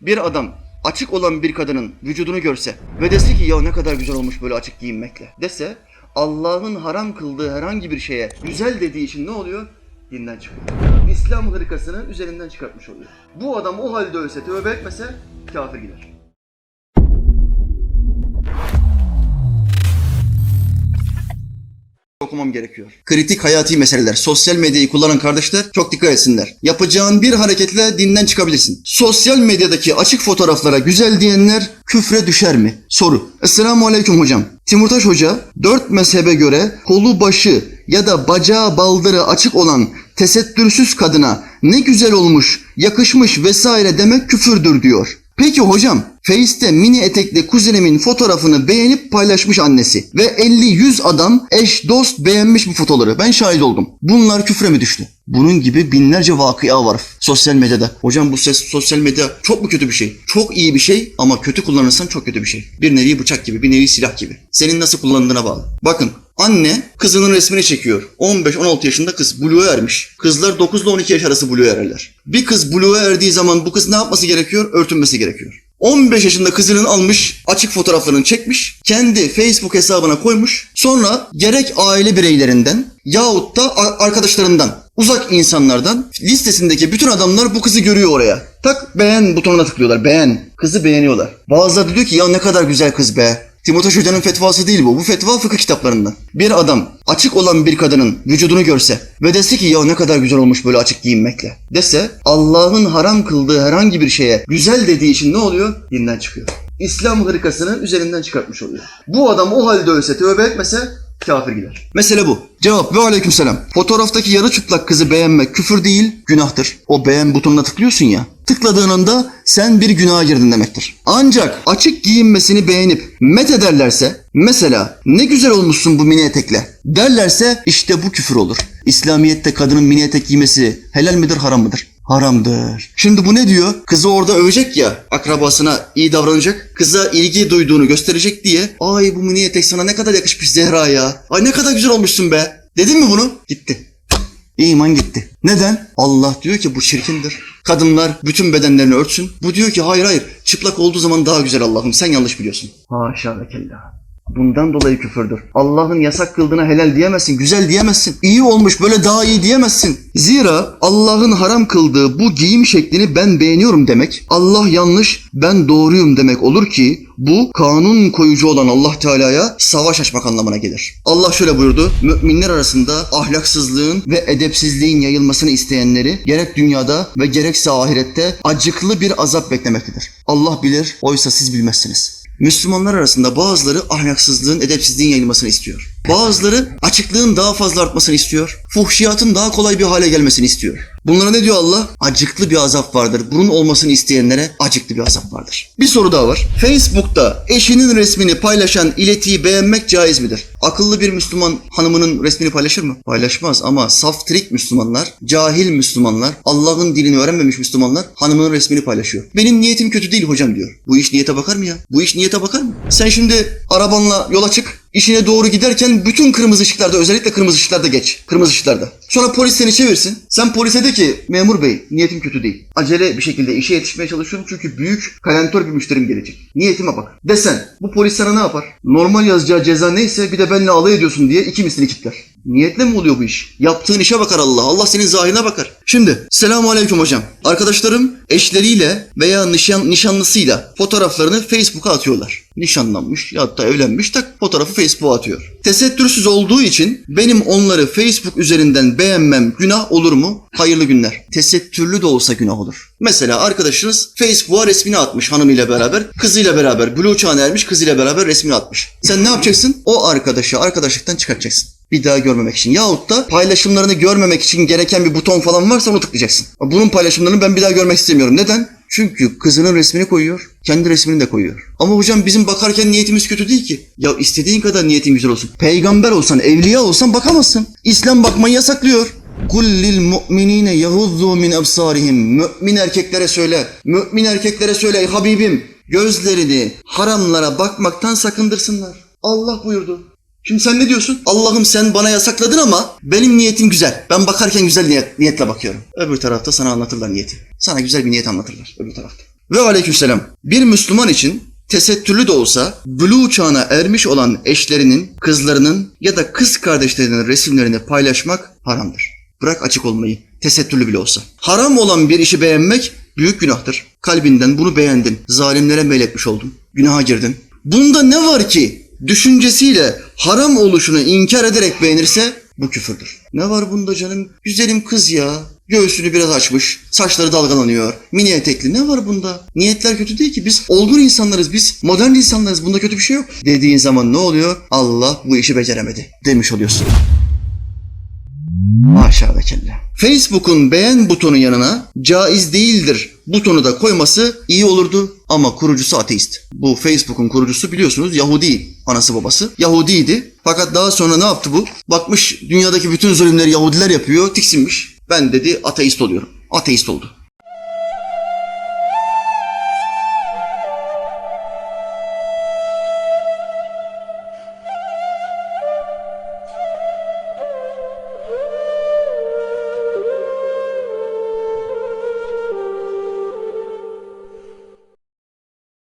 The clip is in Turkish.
Bir adam açık olan bir kadının vücudunu görse ve dese ki ya ne kadar güzel olmuş böyle açık giyinmekle dese Allah'ın haram kıldığı herhangi bir şeye güzel dediği için ne oluyor? Dinden çıkıyor. İslam hırkasını üzerinden çıkartmış oluyor. Bu adam o halde ölse, tövbe etmese kafir gider. Okumam gerekiyor. Kritik hayati meseleler. Sosyal medyayı kullanan kardeşler çok dikkat etsinler. Yapacağın bir hareketle dinden çıkabilirsin. Sosyal medyadaki açık fotoğraflara güzel diyenler küfre düşer mi? Soru. Esselamu Aleyküm hocam. Timurtaş Hoca dört mezhebe göre kolu başı ya da bacağı baldırı açık olan tesettürsüz kadına ne güzel olmuş, yakışmış vesaire demek küfürdür diyor. Peki hocam, Face'te mini etekli kuzenimin fotoğrafını beğenip paylaşmış annesi ve 50-100 adam eş dost beğenmiş bu fotoğrafları. Ben şahit oldum. Bunlar küfre mi düştü? Bunun gibi binlerce vakıa var sosyal medyada. Hocam bu ses sosyal medya çok mu kötü bir şey? Çok iyi bir şey ama kötü kullanırsan çok kötü bir şey. Bir nevi bıçak gibi, bir nevi silah gibi. Senin nasıl kullandığına bağlı. Bakın Anne kızının resmini çekiyor. 15-16 yaşında kız buluğa ermiş. Kızlar 9 ile 12 yaş arası buluğa ererler. Bir kız buluğa erdiği zaman bu kız ne yapması gerekiyor? Örtünmesi gerekiyor. 15 yaşında kızının almış, açık fotoğraflarını çekmiş, kendi Facebook hesabına koymuş. Sonra gerek aile bireylerinden yahut da arkadaşlarından, uzak insanlardan listesindeki bütün adamlar bu kızı görüyor oraya. Tak beğen butonuna tıklıyorlar. Beğen. Kızı beğeniyorlar. Bazıları diyor ki ya ne kadar güzel kız be. Timotaş Hoca'nın fetvası değil bu. Bu fetva fıkıh kitaplarından. Bir adam açık olan bir kadının vücudunu görse ve dese ki ya ne kadar güzel olmuş böyle açık giyinmekle dese Allah'ın haram kıldığı herhangi bir şeye güzel dediği için ne oluyor? Dinden çıkıyor. İslam hırkasını üzerinden çıkartmış oluyor. Bu adam o halde ölse tövbe etmese kafir gider. Mesele bu. Cevap ve aleykümselam. Fotoğraftaki yarı çıplak kızı beğenmek küfür değil, günahtır. O beğen butonuna tıklıyorsun ya. Tıkladığın anda sen bir günaha girdin demektir. Ancak açık giyinmesini beğenip met ederlerse, mesela ne güzel olmuşsun bu mini etekle derlerse işte bu küfür olur. İslamiyet'te kadının mini etek giymesi helal midir haram mıdır? Haramdır. Şimdi bu ne diyor? Kızı orada övecek ya, akrabasına iyi davranacak, kıza ilgi duyduğunu gösterecek diye. Ay bu mini etek sana ne kadar yakışmış Zehra ya. Ay ne kadar güzel olmuşsun be. Dedin mi bunu? Gitti. İman gitti. Neden? Allah diyor ki bu çirkindir. Kadınlar bütün bedenlerini örtsün. Bu diyor ki hayır hayır çıplak olduğu zaman daha güzel Allah'ım sen yanlış biliyorsun. Haşa ve kella. Bundan dolayı küfürdür. Allah'ın yasak kıldığına helal diyemezsin, güzel diyemezsin. İyi olmuş böyle daha iyi diyemezsin. Zira Allah'ın haram kıldığı bu giyim şeklini ben beğeniyorum demek, Allah yanlış, ben doğruyum demek olur ki bu kanun koyucu olan Allah Teala'ya savaş açmak anlamına gelir. Allah şöyle buyurdu. Müminler arasında ahlaksızlığın ve edepsizliğin yayılmasını isteyenleri gerek dünyada ve gerekse ahirette acıklı bir azap beklemektedir. Allah bilir, oysa siz bilmezsiniz. Müslümanlar arasında bazıları ahlaksızlığın, edepsizliğin yayılmasını istiyor. Bazıları açıklığın daha fazla artmasını istiyor. Fuhşiyatın daha kolay bir hale gelmesini istiyor. Bunlara ne diyor Allah? Acıklı bir azap vardır. Bunun olmasını isteyenlere acıklı bir azap vardır. Bir soru daha var. Facebook'ta eşinin resmini paylaşan iletiyi beğenmek caiz midir? Akıllı bir Müslüman hanımının resmini paylaşır mı? Paylaşmaz ama saftirik Müslümanlar, cahil Müslümanlar, Allah'ın dilini öğrenmemiş Müslümanlar hanımının resmini paylaşıyor. Benim niyetim kötü değil hocam diyor. Bu iş niyete bakar mı ya? Bu iş niyete bakar mı? Sen şimdi arabanla yola çık. İşine doğru giderken bütün kırmızı ışıklarda özellikle kırmızı ışıklarda geç. Kırmızı ışıklarda. Sonra polis seni çevirsin. Sen polise de ki memur bey niyetim kötü değil. Acele bir şekilde işe yetişmeye çalışıyorum çünkü büyük kalentör bir müşterim gelecek. Niyetime bak. Desen bu polis sana ne yapar? Normal yazacağı ceza neyse bir de benimle alay ediyorsun diye iki mislini kitler. Niyetle mi oluyor bu iş? Yaptığın işe bakar Allah. Allah senin zahirine bakar. Şimdi selamun aleyküm hocam. Arkadaşlarım eşleriyle veya nişan, nişanlısıyla fotoğraflarını Facebook'a atıyorlar. Nişanlanmış ya da evlenmiş tak fotoğrafı Facebook'a atıyor. Tesettürsüz olduğu için benim onları Facebook üzerinden beğenmem günah olur mu? Hayırlı günler. Tesettürlü de olsa günah olur. Mesela arkadaşınız Facebook'a resmini atmış hanımıyla beraber, kızıyla beraber, blue çağına ermiş kızıyla beraber resmini atmış. Sen ne yapacaksın? O arkadaşı arkadaşlıktan çıkartacaksın. Bir daha görmemek için. Yahut da paylaşımlarını görmemek için gereken bir buton falan varsa onu tıklayacaksın. Bunun paylaşımlarını ben bir daha görmek istemiyorum. Neden? Çünkü kızının resmini koyuyor, kendi resmini de koyuyor. Ama hocam bizim bakarken niyetimiz kötü değil ki. Ya istediğin kadar niyetin güzel olsun. Peygamber olsan, evliya olsan bakamazsın. İslam bakmayı yasaklıyor. Kul lil mu'minine yahuzzu min absarihim. Mümin erkeklere söyle. Mümin erkeklere söyle Habibim. Gözlerini haramlara bakmaktan sakındırsınlar. Allah buyurdu. Şimdi sen ne diyorsun? Allah'ım sen bana yasakladın ama benim niyetim güzel. Ben bakarken güzel niyet, niyetle bakıyorum. Öbür tarafta sana anlatırlar niyeti. Sana güzel bir niyet anlatırlar öbür tarafta. Ve aleykümselam. Bir Müslüman için tesettürlü de olsa blue çağına ermiş olan eşlerinin, kızlarının ya da kız kardeşlerinin resimlerini paylaşmak haramdır. Bırak açık olmayı, tesettürlü bile olsa. Haram olan bir işi beğenmek büyük günahtır. Kalbinden bunu beğendin, zalimlere meyletmiş oldun, günaha girdin. Bunda ne var ki düşüncesiyle haram oluşunu inkar ederek beğenirse bu küfürdür. Ne var bunda canım? Güzelim kız ya. Göğsünü biraz açmış, saçları dalgalanıyor, mini etekli ne var bunda? Niyetler kötü değil ki biz olgun insanlarız, biz modern insanlarız, bunda kötü bir şey yok. Dediğin zaman ne oluyor? Allah bu işi beceremedi demiş oluyorsun. Maşallah kella. Facebook'un beğen butonu yanına caiz değildir butonu da koyması iyi olurdu ama kurucusu ateist. Bu Facebook'un kurucusu biliyorsunuz Yahudi anası babası. Yahudiydi fakat daha sonra ne yaptı bu? Bakmış dünyadaki bütün zulümleri Yahudiler yapıyor tiksinmiş. Ben dedi ateist oluyorum. Ateist oldu.